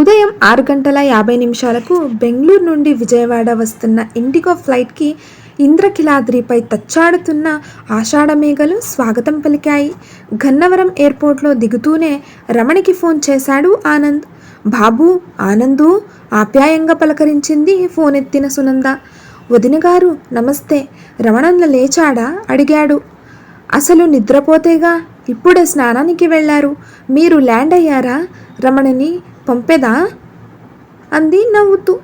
ఉదయం ఆరు గంటల యాభై నిమిషాలకు బెంగళూరు నుండి విజయవాడ వస్తున్న ఇండిగో ఫ్లైట్కి ఇంద్రకిలాద్రిపై తచ్చాడుతున్న ఆషాఢమేఘలు స్వాగతం పలికాయి. గన్నవరం ఎయిర్పోర్ట్లో దిగుతూనే రమణికి ఫోన్ చేశాడు ఆనంద్. బాబు ఆనందు ఆప్యాయంగా పలకరించింది ఫోన్ ఎత్తిన సునంద వదినగారు నమస్తే. రమణన్న లేచాడా? అడిగాడు. అసలు నిద్రపోతేగా? ఇప్పుడే స్నానానికి వెళ్ళారు. మీరు ల్యాండ్ అయ్యారా? రమణని పంపేదా? అంది నవ్వుతూ.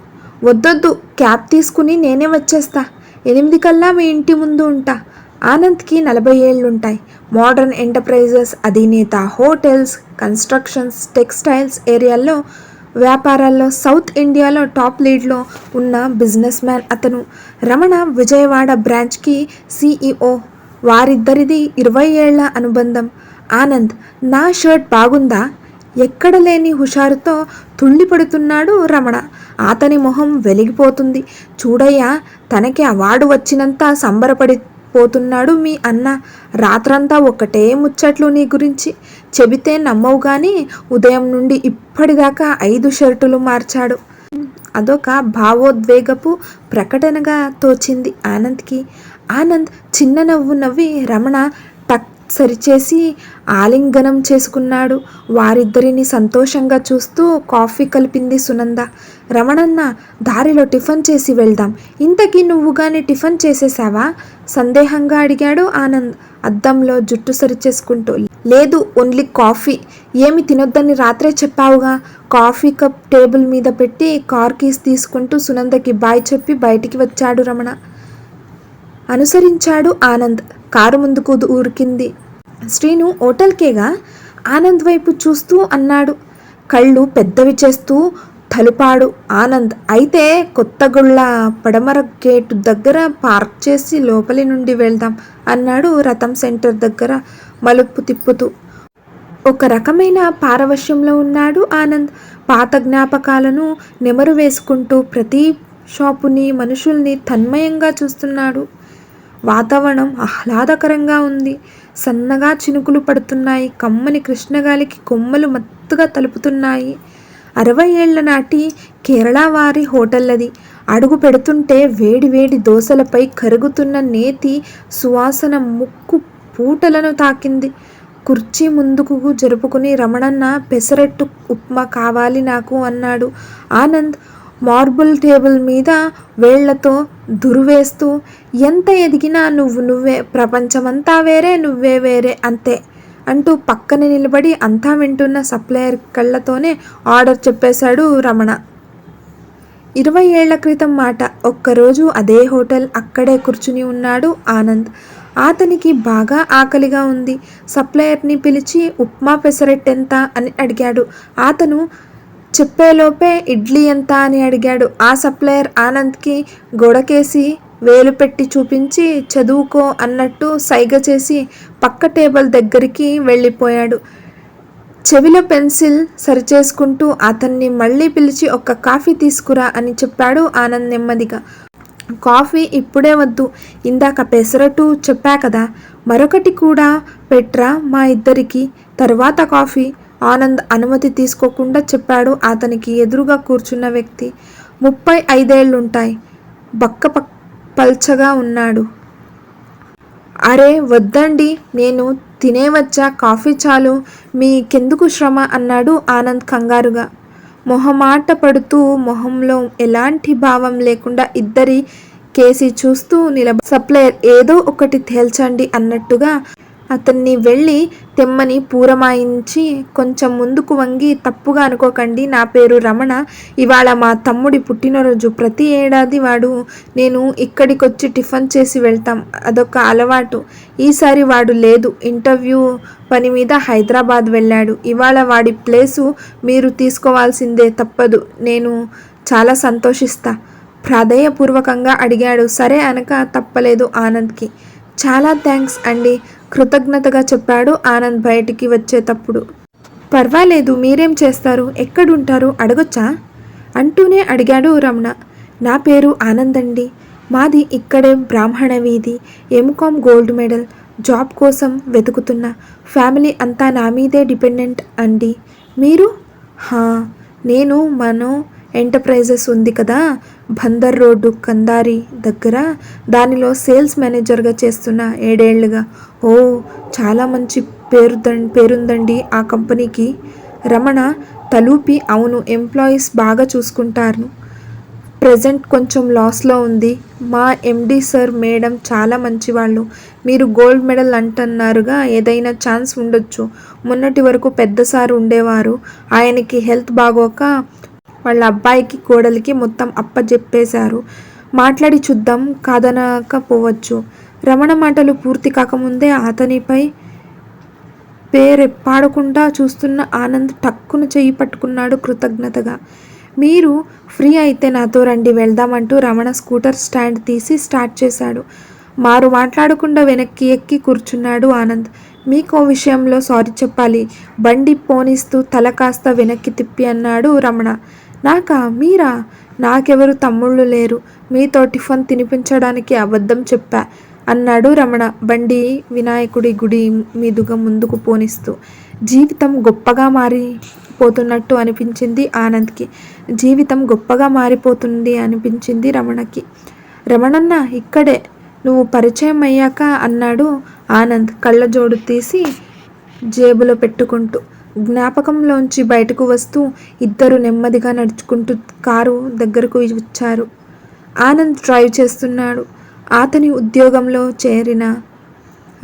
వద్దొద్దు క్యాబ్ తీసుకుని నేనే వచ్చేస్తా. ఎనిమిది కల్లా మీ ఇంటి ముందు ఉంటా. ఆనంద్కి నలభై ఏళ్ళుంటాయి. మోడర్న్ ఎంటర్ప్రైజెస్ అధినేత హోటల్స్ కన్స్ట్రక్షన్స్ టెక్స్టైల్స్ ఏరియాల్లో వ్యాపారాల్లో సౌత్ ఇండియాలో టాప్ లీడ్లో ఉన్న బిజినెస్ మ్యాన్ అతను. రమణ విజయవాడ బ్రాంచ్కి సిఇఓ వారిద్దరిది ఇరవై ఏళ్ళ అనుబంధం. ఆనంద్ నా షర్ట్ బాగుందా? ఎక్కడ లేని హుషారుతో తుండిపడుతున్నాడు రమణ. అతని మొహం వెలిగిపోతుంది. చూడయ్యా తనకి అవార్డు వచ్చినంత సంబరపడి పోతున్నాడు మీ అన్న. రాత్రంతా ఒకటే ముచ్చట్లు నీ గురించి. చెబితే నమ్మవు కానీ ఉదయం నుండి ఇప్పటిదాకా ఐదు షర్టులు మార్చాడు. అదొక భావోద్వేగపు ప్రకటనగా తోచింది ఆనంద్కి. ఆనంద్ చిన్న నవ్వు నవ్వి రమణ సరిచేసి ఆలింగనం చేసుకున్నాడు. వారిద్దరిని సంతోషంగా చూస్తూ కాఫీ కలిపింది సునంద. రమణన్న దారిలో టిఫన్ చేసి వెళ్దాం. ఇంతకీ నువ్వు కానీ టిఫన్ చేసేసావా? సందేహంగా అడిగాడు ఆనంద్ అద్దంలో జుట్టు సరిచేసుకుంటూ. లేదు ఓన్లీ కాఫీ. ఏమి తినొద్దని రాత్రే చెప్పావుగా? కాఫీ కప్ టేబుల్ మీద పెట్టి కార్ కీస్ తీసుకుంటూ సునందకి బాయ్ చెప్పి బయటికి వచ్చాడు రమణ. అనుసరించాడు ఆనంద్. కారు ముందుకు ఊరికింది. శ్రీను ఓటల్కేగా ఆనంద్ వైపు చూస్తూ అన్నాడు. కళ్ళు పెద్దవి చేస్తూ తలుపాడు ఆనంద్. అయితే కొత్తగుళ్ళ పడమర గేటు దగ్గర పార్క్ చేసి లోపలి నుండి వెళ్దాం అన్నాడు రథం సెంటర్ దగ్గర మలుపు తిప్పుతూ. ఒక రకమైన పారవశ్యంలో ఉన్నాడు ఆనంద్. పాత జ్ఞాపకాలను నెమరు వేసుకుంటూ ప్రతి షాపుని మనుషుల్ని తన్మయంగా చూస్తున్నాడు. వాతావరణం ఆహ్లాదకరంగా ఉంది. సన్నగా చినుకులు పడుతున్నాయి. కమ్మని కృష్ణగాలికి కొమ్మలు మత్తుగా తలుపుతున్నాయి. అరవై ఏళ్ళ నాటి కేరళ వారి హోటల్లది. అడుగు పెడుతుంటే వేడి వేడి దోశలపై కరుగుతున్న నేతి సువాసన ముక్కు పూటలను తాకింది. కుర్చీ ముందుకు జరుపుకుని రమణన్న పెసరట్టు ఉప్మా కావాలి నాకు అన్నాడు. ఆనంద్ మార్బుల్ టేబుల్ మీద వేళ్ళతో దురువేస్తూ ఎంత ఎదిగినా నువ్వు నువ్వే ప్రపంచమంతా వేరే నువ్వే వేరే అంతే అంటూ పక్కన నిలబడి అంతా వింటున్న సప్లయర్ కళ్ళతోనే ఆర్డర్ చెప్పేశాడు రమణ. ఇరవై ఏళ్ళ క్రితం మాట ఒక్కరోజు అదే హోటల్ అక్కడే కూర్చుని ఉన్నాడు ఆనంద్. అతనికి బాగా ఆకలిగా ఉంది. సప్లయర్ని పిలిచి ఉప్మా పెసరెట్టెంత? అని అడిగాడు. అతను చెప్పేలోపే ఇడ్లీ ఎంత అని అడిగాడు. ఆ సప్లయర్ ఆనంద్కి గొడకేసి వేలు పెట్టి చూపించి చదువుకో అన్నట్టు సైగ చేసి పక్క టేబుల్ దగ్గరికి వెళ్ళిపోయాడు. చెవిలో పెన్సిల్ సరిచేసుకుంటూ అతన్ని మళ్ళీ పిలిచి ఒక్క కాఫీ తీసుకురా అని చెప్పాడు ఆనంద్ నెమ్మదిగా. కాఫీ ఇప్పుడే వద్దు ఇందాక పెసరట్టు చెప్పా కదా మరొకటి కూడా పెట్రా మా ఇద్దరికి? తర్వాత కాఫీ ఆనంద్ అనుమతి తీసుకోకుండా చెప్పాడు అతనికి ఎదురుగా కూర్చున్న వ్యక్తి. ముప్పై ఐదేళ్ళుంటాయి బక్క పల్చగా ఉన్నాడు. అరే వద్దండి. నేను తినేవచ్చా? కాఫీ చాలు. మీకెందుకు శ్రమ? అన్నాడు ఆనంద్ కంగారుగా. మొహమాట పడుతూ మొహంలో ఎలాంటి భావం లేకుండా ఇద్దరి కేసి చూస్తూ నిలబ సప్లయర్ ఏదో ఒకటి తేల్చండి అన్నట్టుగా అతన్ని వెళ్ళి తెమ్మని పూరమాయించి కొంచెం ముందుకు వంగి తప్పుగా అనుకోకండి నా పేరు రమణ. ఇవాళ మా తమ్ముడి పుట్టినరోజు. ప్రతి ఏడాది వాడు నేను ఇక్కడికొచ్చి టిఫిన్ చేసి వెళ్తాం. అదొక అలవాటు. ఈసారి వాడు లేదు. ఇంటర్వ్యూ పని మీద హైదరాబాద్ వెళ్ళాడు. ఇవాళ వాడి ప్లేసు మీరు తీసుకోవాల్సిందే తప్పదు. నేను చాలా సంతోషిస్తా. ప్రాధేయపూర్వకంగా అడిగాడు. సరే అనక తప్పలేదు ఆనంద్కి. చాలా థ్యాంక్స్ అండి. కృతజ్ఞతగా చెప్పాడు ఆనంద్ బయటికి వచ్చేటప్పుడు. పర్వాలేదు మీరేం చేస్తారు? ఎక్కడుంటారు? అడగొచ్చా? అంటూనే అడిగాడు రమణ. నా పేరు ఆనంద్ అండి. మాది ఇక్కడే బ్రాహ్మణ వీధి ఎంకామ్ గోల్డ్ మెడల్ జాబ్ కోసం వెతుకుతున్న. ఫ్యామిలీ అంతా నా మీదే డిపెండెంట్ అండి. మీరు? హా నేను మనో ఎంటర్ప్రైజెస్ ఉంది కదా. బందర్ రోడ్డు కందారి దగ్గర. దానిలో సేల్స్ మేనేజర్గా చేస్తున్న ఏడేళ్ళుగా. ఓ చాలా మంచి పేరు పేరుందండి ఆ కంపెనీకి. రమణ తలూపి అవును ఎంప్లాయీస్ బాగా చూసుకుంటారు. ప్రజెంట్ కొంచెం లాస్లో ఉంది. మా ఎండి సార్ మేడం చాలా మంచివాళ్ళు. మీరు గోల్డ్ మెడల్ అంటున్నారుగా ఏదైనా ఛాన్స్ ఉండొచ్చు. మొన్నటి వరకు పెద్ద సార్ ఉండేవారు. ఆయనకి హెల్త్ బాగోక వాళ్ళ అబ్బాయికి కోడలికి మొత్తం అప్పజెప్పేశారు. మాట్లాడి చూద్దాం కాదనకపోవచ్చు. రమణ మాటలు పూర్తి కాకముందే అతనిపై పేరెప్పాడకుండా చూస్తున్న ఆనంద్ టక్కున చెయ్యి పట్టుకున్నాడు కృతజ్ఞతగా. మీరు ఫ్రీ అయితే నాతో రండి వెళ్దామంటూ రమణ స్కూటర్ స్టాండ్ తీసి స్టార్ట్ చేశాడు. మారు మాట్లాడకుండా వెనక్కి ఎక్కి కూర్చున్నాడు ఆనంద్. మీకో విషయంలో సారీ చెప్పాలి. బండి పోనిస్తూ తల కాస్త వెనక్కి తిప్పి అన్నాడు రమణ. నాకా? మీరా? నాకెవరు తమ్ముళ్ళు లేరు. మీతో టిఫన్ తినిపించడానికి అబద్ధం చెప్పా. అన్నాడు రమణ. బండి వినాయకుడి గుడి మీదుగా ముందుకు పోనిస్తూ. జీవితం గొప్పగా మారిపోతున్నట్టు అనిపించింది ఆనంద్కి. జీవితం గొప్పగా మారిపోతుంది అనిపించింది రమణకి. రమణన్న ఇక్కడే. నువ్వు పరిచయం అయ్యాక అన్నాడు ఆనంద్ కళ్ళజోడు తీసి జేబులో పెట్టుకుంటూ. జ్ఞాపకంలోంచి బయటకు వస్తూ ఇద్దరు నెమ్మదిగా నడుచుకుంటూ కారు దగ్గరకు వచ్చారు. ఆనంద్ డ్రైవ్ చేస్తున్నాడు. అతని ఉద్యోగంలో చేరిన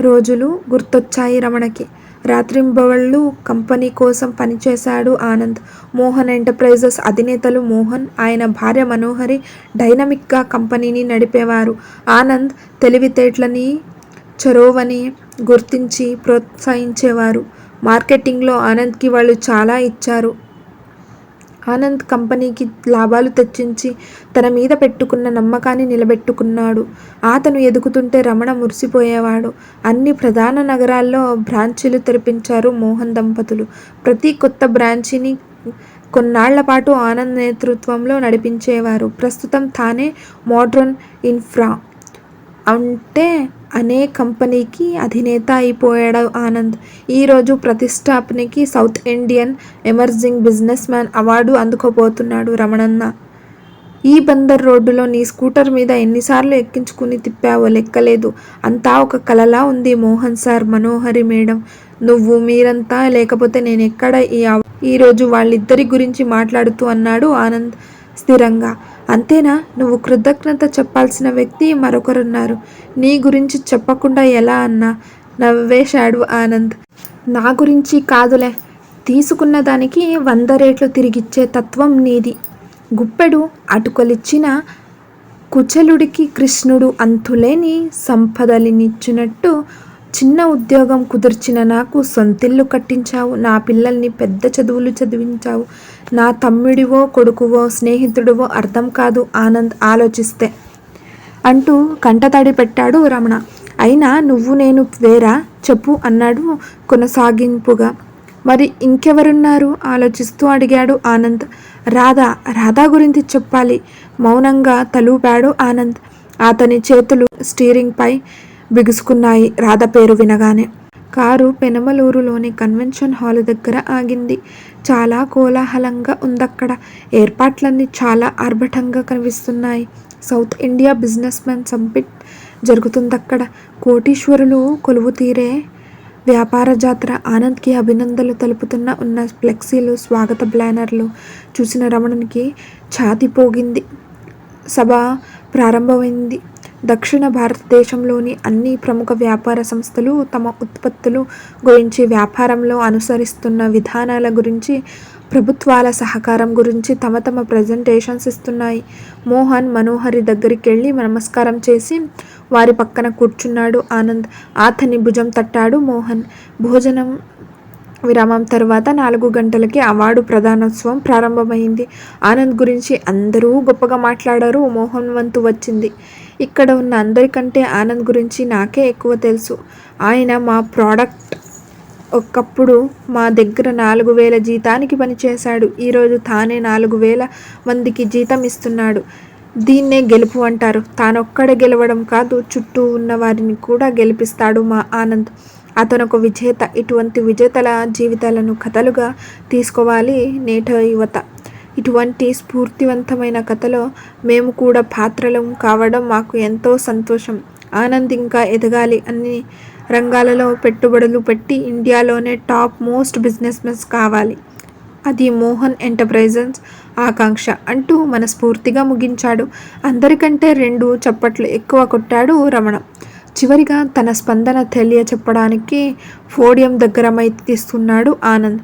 రోజులు గుర్తొచ్చాయి రమణకి. రాత్రింబవళ్ళు కంపెనీ కోసం పనిచేశాడు ఆనంద్. మోహన్ ఎంటర్ప్రైజెస్ అధినేతలు మోహన్ ఆయన భార్య మనోహరి డైనమిక్గా కంపెనీని నడిపేవారు. ఆనంద్ తెలివితేటలని చొరవని గుర్తించి ప్రోత్సహించేవారు. మార్కెటింగ్లో ఆనంద్కి వాళ్ళు చాలా ఇచ్చారు. ఆనంద్ కంపెనీకి లాభాలు తెచ్చించి తన మీద పెట్టుకున్న నమ్మకాన్ని నిలబెట్టుకున్నాడు. అతను ఎదుగుతుంటే రమణ మురిసిపోయేవాడు. అన్ని ప్రధాన నగరాల్లో బ్రాంచీలు తెరిపించారు మోహన్ దంపతులు. ప్రతి కొత్త బ్రాంచీని కొన్నాళ్ళ పాటు ఆనంద్ నేతృత్వంలో నడిపించేవారు. ప్రస్తుతం తానే మోడ్రన్ ఇన్ఫ్రా అంటే అనే కంపెనీకి అధినేత అయిపోయాడు ఆనంద్. ఈరోజు ప్రతిష్టాపనకి south Indian emerging business man award అందుకోబోతున్నాడు రమణన్న. ఈ బందర్ రోడ్డులో నీ స్కూటర్ మీద ఎన్నిసార్లు ఎక్కించుకుని తిప్పావో లెక్కలేదు. అంతా ఒక కలలా ఉంది మోహన్ సార్ మనోహరి మేడం. నువ్వు మీరంతా లేకపోతే నేను ఎక్కడ ఈ ఈరోజు వాళ్ళిద్దరి గురించి మాట్లాడుతూ అన్నాడు ఆనంద్ స్థిరంగా. అంతేనా? నువ్వు కృతజ్ఞత చెప్పాల్సిన వ్యక్తి మరొకరున్నారు. నీ గురించి చెప్పకుండా ఎలా అన్నా? నవ్వేశాడు ఆనంద్. నా గురించి కాదులే. తీసుకున్న దానికి వంద రేట్లు తిరిగిచ్చే తత్వం నీది. గుప్పెడు అటుకలిచ్చిన కుచలుడికి కృష్ణుడు అంతులేని సంపదలినిచ్చినట్టు చిన్న ఉద్యోగం కుదిర్చిన నాకు సొంతిల్లు కట్టించావు నా పిల్లల్ని పెద్ద చదువులు చదివించావు నా తమ్ముడివో కొడుకువో స్నేహితుడివో అర్థం కాదు ఆనంద్ ఆలోచిస్తే అంటూ కంటతడి పెట్టాడు రమణ. అయినా నువ్వు నేను వేరా? చెప్పు అన్నాడు కొనసాగింపుగా. మరి ఇంకెవరున్నారు? ఆలోచిస్తూ అడిగాడు ఆనంద్. రాధా రాధా గురించి చెప్పాలి. మౌనంగా తలూపాడు ఆనంద్. అతని చేతులు స్టీరింగ్పై బిగుసుకున్నాయి. రాధ పేరు వినగానే కారు పెనమలూరులోని కన్వెన్షన్ హాల్ దగ్గర ఆగింది. చాలా కోలాహలంగా ఉందక్కడ. ఏర్పాట్లన్నీ చాలా ఆర్భటంగా కనిపిస్తున్నాయి. South India business man summit జరుగుతుందక్కడ. కోటీశ్వరులు కొలువు తీరే వ్యాపార జాతర. ఆనంద్కి అభినందనలు తెలుపుతున్న ఉన్న ఫ్లెక్సీలు స్వాగత బ్యానర్లు చూసిన రమణునికి ఛాతి పోగింది సభ ప్రారంభమైంది. దక్షిణ భారతదేశంలోని అన్ని ప్రముఖ వ్యాపార సంస్థలు తమ ఉత్పత్తులు గురించి వ్యాపారంలో అనుసరిస్తున్న విధానాల గురించి ప్రభుత్వాల సహకారం గురించి తమ తమ ప్రజెంటేషన్స్ ఇస్తున్నాయి. మోహన్ మనోహరి దగ్గరికి వెళ్ళి నమస్కారం చేసి వారి పక్కన కూర్చున్నాడు ఆనంద్. అతని భుజం తట్టాడు మోహన్. భోజనం విరామం తర్వాత నాలుగు గంటలకి అవార్డు ప్రధానోత్సవం ప్రారంభమైంది. ఆనంద్ గురించి అందరూ గొప్పగా మాట్లాడారు. మోహన్ వంతు వచ్చింది. ఇక్కడ ఉన్న అందరికంటే ఆనంద్ గురించి నాకే ఎక్కువ తెలుసు. ఆయన మా ప్రోడక్ట్ ఒకప్పుడు మా దగ్గర నాలుగు వేల జీతానికి పనిచేశాడు ఈరోజు తానే నాలుగు వేల మందికి జీతం ఇస్తున్నాడు. దీన్నే గెలుపు అంటారు. తానొక్కడే గెలవడం కాదు చుట్టూ ఉన్న వారిని కూడా గెలిపిస్తాడు మా ఆనంద్. అతను ఒక విజేత. ఇటువంటి విజేతల జీవితాలను కథలుగా తీసుకోవాలి నేట యువత. ఇటువంటి స్ఫూర్తివంతమైన కథలో మేము కూడా పాత్రలం కావడం మాకు ఎంతో సంతోషం. ఆనంద్ ఇంకా ఎదగాలి అన్ని రంగాలలో పెట్టుబడులు పెట్టి ఇండియాలోనే టాప్ మోస్ట్ బిజినెస్మెన్స్ కావాలి. అది మోహన్ ఎంటర్ప్రైజెస్ ఆకాంక్ష అంటూ మనస్ఫూర్తిగా ముగించాడు. అందరికంటే రెండు చప్పట్లు ఎక్కువ కొట్టాడు రమణ. చివరిగా తన స్పందన తెలియ చెప్పడానికి ఫోడియం దగ్గర మైతిస్తున్నాడు ఆనంద్.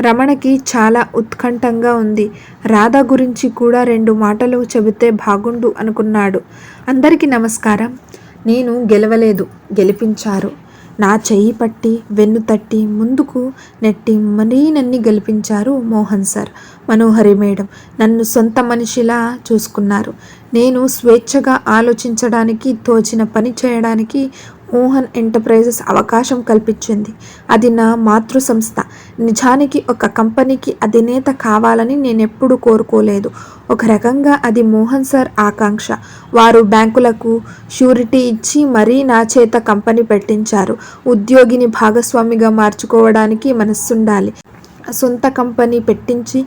రమణకి చాలా ఉత్కంఠంగా ఉంది. రాధ గురించి కూడా రెండు మాటలు చెబితే బాగుండు అనుకున్నాడు. అందరికీ నమస్కారం. నేను గెలవలేదు. గెలిపించారు. నా చెయ్యి పట్టి వెన్ను తట్టి ముందుకు నెట్టి మరీ నన్ని గెలిపించారు మోహన్ సార్ మనోహరి మేడం. నన్ను సొంత మనిషిలా చూసుకున్నారు. నేను స్వేచ్ఛగా ఆలోచించడానికి తోచిన పని చేయడానికి మోహన్ ఎంటర్ప్రైజెస్ అవకాశం కల్పించింది. అది నా మాతృ సంస్థ నిజానికి ఒక కంపెనీకి అధినేత కావాలని నేను ఎప్పుడు కోరుకోలేదు. ఒక రకంగా అది మోహన్ సార్ ఆకాంక్ష. వారు బ్యాంకులకు షూరిటీ ఇచ్చి మరీ నా చేత కంపెనీ పెట్టించారు. ఉద్యోగిని భాగస్వామిగా మార్చుకోవడానికి మనస్సుండాలి. సొంత కంపెనీ పెట్టించి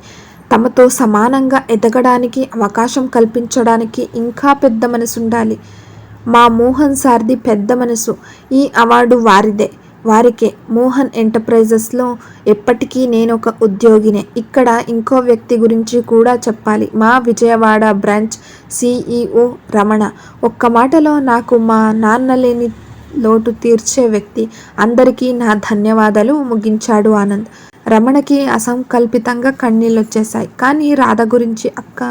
తమతో సమానంగా ఎదగడానికి అవకాశం కల్పించడానికి ఇంకా పెద్ద మనసుండాలి. మా మోహన్ సార్ది పెద్ద మనసు. ఈ అవార్డు వారిదే. వారికే మోహన్ ఎంటర్ప్రైజెస్లో ఎప్పటికీ నేను ఒక ఉద్యోగినే. ఇక్కడ ఇంకో వ్యక్తి గురించి కూడా చెప్పాలి. మా విజయవాడ బ్రాంచ్ సిఈఓ రమణ. ఒక్క మాటలో నాకు మా నాన్న లేని లోటు తీర్చే వ్యక్తి. అందరికీ నా ధన్యవాదాలు. ముగించాడు ఆనంద్. రమణకి అసంకల్పితంగా కన్నీళ్ళు వచ్చేశాయి కానీ రాధ గురించి అక్క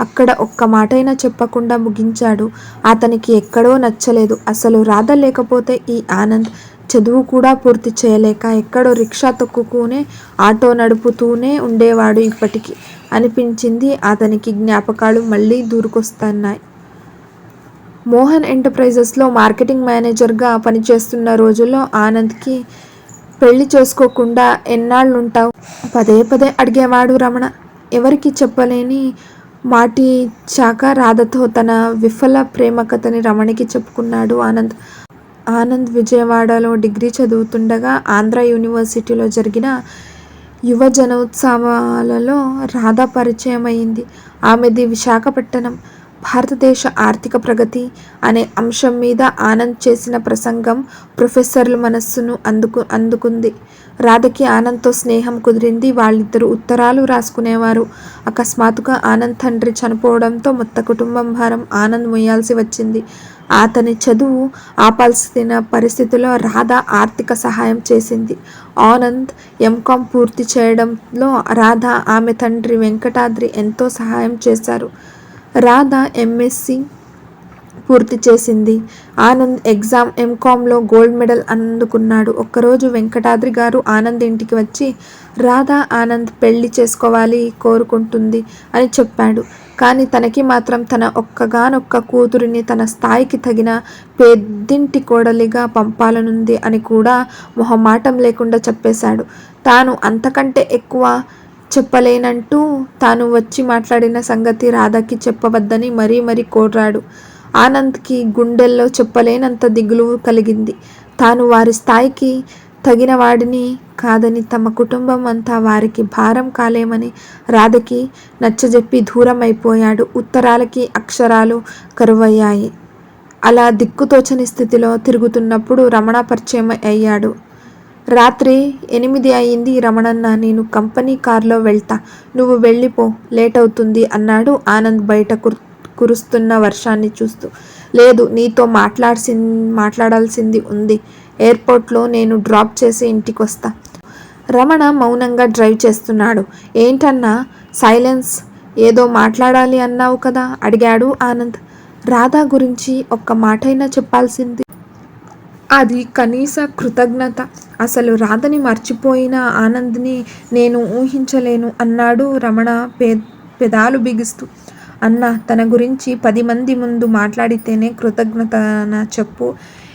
అక్కడ ఒక్క మాటైనా చెప్పకుండా ముగించాడు. అతనికి ఎక్కడో నచ్చలేదు. అసలు రాధ లేకపోతే ఈ ఆనంద్ చదువు కూడా పూర్తి చేయలేక ఎక్కడో రిక్షా తొక్కుతూనే ఆటో నడుపుతూనే ఉండేవాడు ఇప్పటికీ అనిపించింది అతనికి జ్ఞాపకాలు మళ్ళీ దూరుకొస్తున్నాయి. మోహన్ ఎంటర్ప్రైజెస్లో మార్కెటింగ్ మేనేజర్గా పనిచేస్తున్న రోజుల్లో ఆనంద్కి పెళ్ళి చేసుకోకుండా ఎన్నాళ్ళుంటావు? పదే పదే అడిగేవాడు రమణ. ఎవరికి చెప్పలేని మాటి చాక రాధతో తన విఫల ప్రేమ కథని రమణికి చెప్పుకున్నాడు ఆనంద్. ఆనంద్ విజయవాడలో డిగ్రీ చదువుతుండగా ఆంధ్ర యూనివర్సిటీలో జరిగిన యువ జనోత్సవాలలో రాధ పరిచయం అయింది ఆమెది విశాఖపట్నం భారతదేశ ఆర్థిక ప్రగతి అనే అంశం మీద ఆనంద్ చేసిన ప్రసంగం ప్రొఫెసర్ల మనస్సును అందుకు అందుకుంది. రాధకి ఆనంద్తో స్నేహం కుదిరింది. వాళ్ళిద్దరూ ఉత్తరాలు రాసుకునేవారు. అకస్మాత్తుగా ఆనంద్ తండ్రి చనిపోవడంతో మొత్త కుటుంబం భారం ఆనంద్ మొయ్యాల్సి వచ్చింది. అతని చదువు ఆపాల్సిన పరిస్థితిలో రాధ ఆర్థిక సహాయం చేసింది. ఆనంద్ ఎంకామ్ పూర్తి చేయడంలో రాధ ఆమె తండ్రి వెంకటాద్రి ఎంతో సహాయం చేశారు. రాధ ఎంఎస్సి పూర్తి చేసింది. ఆనంద్ ఎగ్జామ్ ఎంకామ్లో గోల్డ్ మెడల్ అందుకున్నాడు. ఒక్కరోజు వెంకటాద్రి గారు ఆనంద్ ఇంటికి వచ్చి రాధా ఆనంద్ పెళ్ళి చేసుకోవాలి కోరుకుంటుంది అని చెప్పాడు. కానీ తనకి మాత్రం తన ఒక్కగానొక్క కూతురిని తన స్థాయికి తగిన పెద్దింటి కోడలిగా పంపాలనుంది అని కూడా మొహమాటం లేకుండా చెప్పేశాడు. తాను అంతకంటే ఎక్కువ చెప్పలేనంటూ తాను వచ్చి మాట్లాడిన సంగతి రాధకి చెప్పవద్దని మరీ మరీ కోరాడు. ఆనంద్కి గుండెల్లో చెప్పలేనంత దిగులు కలిగింది. తాను వారి స్థాయికి తగిన వాడిని కాదని తమ కుటుంబం అంతా వారికి భారం కాలేమని రాధకి నచ్చజెప్పి దూరం అయిపోయాడు ఉత్తరాలకి అక్షరాలు కరువయ్యాయి. అలా దిక్కుతోచని స్థితిలో తిరుగుతున్నప్పుడు రమణ పరిచయం అయ్యాడు. రాత్రి ఎనిమిది అయింది రమణన్న. నేను కంపెనీ కార్లో వెళ్తా. నువ్వు వెళ్ళిపో లేట్ అవుతుంది అన్నాడు ఆనంద్ బయట కురుస్తున్న వర్షాన్ని చూస్తూ. లేదు నీతో మాట్లాడాల్సి మాట్లాడాల్సింది ఉంది. ఎయిర్పోర్ట్లో నేను డ్రాప్ చేసి ఇంటికి వస్తా రమణ మౌనంగా డ్రైవ్ చేస్తున్నాడు. ఏంటన్నా సైలెన్స్? ఏదో మాట్లాడాలి అన్నావు కదా? అడిగాడు ఆనంద్. రాధా గురించి ఒక్క మాటైనా చెప్పాల్సింది? అది కనీస కృతజ్ఞత. అసలు రాధని మర్చిపోయిన ఆనంద్ని నేను ఊహించలేను అన్నాడు రమణ పే పెదాలు బిగిస్తూ. అన్న తన గురించి పది మంది ముందు మాట్లాడితేనే కృతజ్ఞత చెప్పు.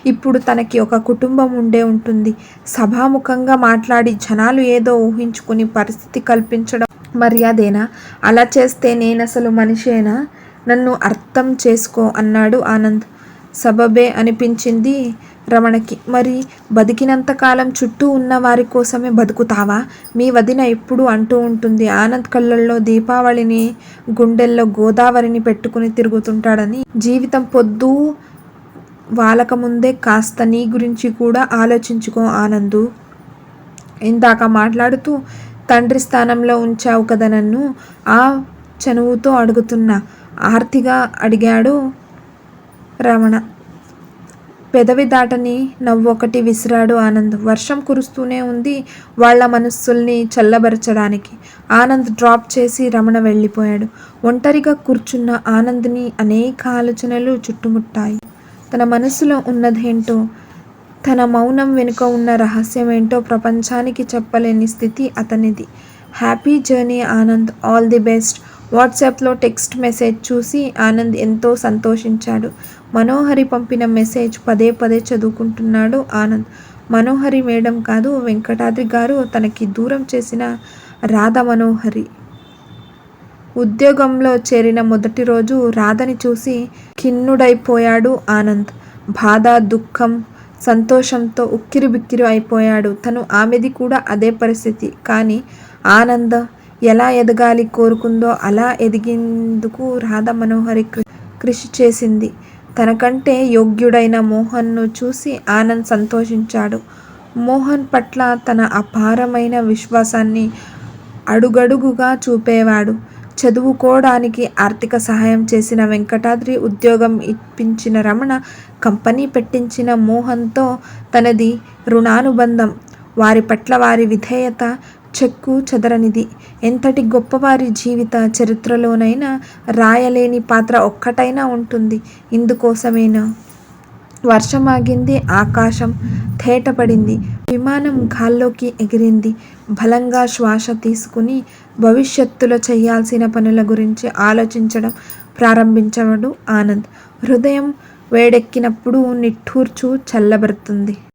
ఇప్పుడు తనకి ఒక కుటుంబం ఉండే ఉంటుంది. సభాముఖంగా మాట్లాడి జనాలు ఏదో ఊహించుకుని పరిస్థితి కల్పించడం మర్యాదేనా? అలా చేస్తే నేనసలు మనిషేనా? నన్ను అర్థం చేసుకో అన్నాడు ఆనంద్. సబబే అనిపించింది. రమణకి మరి బతికినంతకాలం చుట్టూ ఉన్న వారి కోసమే బతుకుతావా? మీ వదిన ఎప్పుడు అంటూ ఉంటుంది ఆనంద్ కళ్ళల్లో దీపావళిని గుండెల్లో గోదావరిని పెట్టుకుని తిరుగుతుంటాడని. జీవితం పొద్దు వాళ్ళకముందే కాస్త నీ గురించి కూడా ఆలోచించుకో ఆనందు. ఇందాక మాట్లాడుతూ తండ్రి స్థానంలో ఉంచావు కదా నన్ను? ఆ చనువుతో అడుగుతున్నా. ఆర్తిగా అడిగాడు రమణ. పెదవి దాటని నవ్వొకటి విసిరాడు ఆనంద్. వర్షం కురుస్తూనే ఉంది వాళ్ళ మనస్సుల్ని చల్లబరచడానికి. ఆనంద్ డ్రాప్ చేసి రమణ వెళ్ళిపోయాడు. ఒంటరిగా కూర్చున్న ఆనంద్ని అనేక ఆలోచనలు చుట్టుముట్టాయి. తన మనసులో ఉన్నదేంటో తన మౌనం వెనుక ఉన్న రహస్యం ఏంటో ప్రపంచానికి చెప్పలేని స్థితి అతనిది. Happy journey Anand. All the best. వాట్సాప్లో టెక్స్ట్ మెసేజ్ చూసి ఆనంద్ ఎంతో సంతోషించాడు. మనోహరి పంపిన మెసేజ్ పదే పదే చదువుకుంటున్నాడు ఆనంద్. మనోహరి మేడం కాదు వెంకటాద్రి గారు తనకి దూరం చేసిన రాధ మనోహరి. ఉద్యోగంలో చేరిన మొదటి రోజు రాధని చూసి ఖిన్నుడైపోయాడు ఆనంద్. బాధ దుఃఖం సంతోషంతో ఉక్కిరి బిక్కిరి అయిపోయాడు. తను ఆమెది కూడా అదే పరిస్థితి. కానీ ఆనంద్ ఎలా ఎదగాలి కోరుకుందో అలా ఎదిగేందుకు రాధ మనోహరి కృషి చేసింది. తనకంటే యోగ్యుడైన మోహన్ను చూసి ఆనంద్ సంతోషించాడు. మోహన్ పట్ల తన అపారమైన విశ్వాసాన్ని అడుగడుగుగా చూపేవాడు. చదువుకోవడానికి ఆర్థిక సహాయం చేసిన వెంకటాద్రి ఉద్యోగం ఇప్పించిన రమణ కంపెనీ పెట్టించిన మోహన్తో తనది రుణానుబంధం. వారి పట్ల వారి విధేయత చెక్కు చెదరనిది. ఎంతటి గొప్పవారి జీవిత చరిత్రలోనైనా రాయలేని పాత్ర ఒక్కటైనా ఉంటుంది. ఇందుకోసమేనా? వర్షమాగింది ఆకాశం తేటపడింది విమానం గాల్లోకి ఎగిరింది. బలంగా శ్వాస తీసుకుని భవిష్యత్తులో చేయాల్సిన పనుల గురించి ఆలోచించడం ప్రారంభించవడు ఆనంద్. హృదయం వేడెక్కినప్పుడు నిట్టూర్చు చల్లబడుతుంది.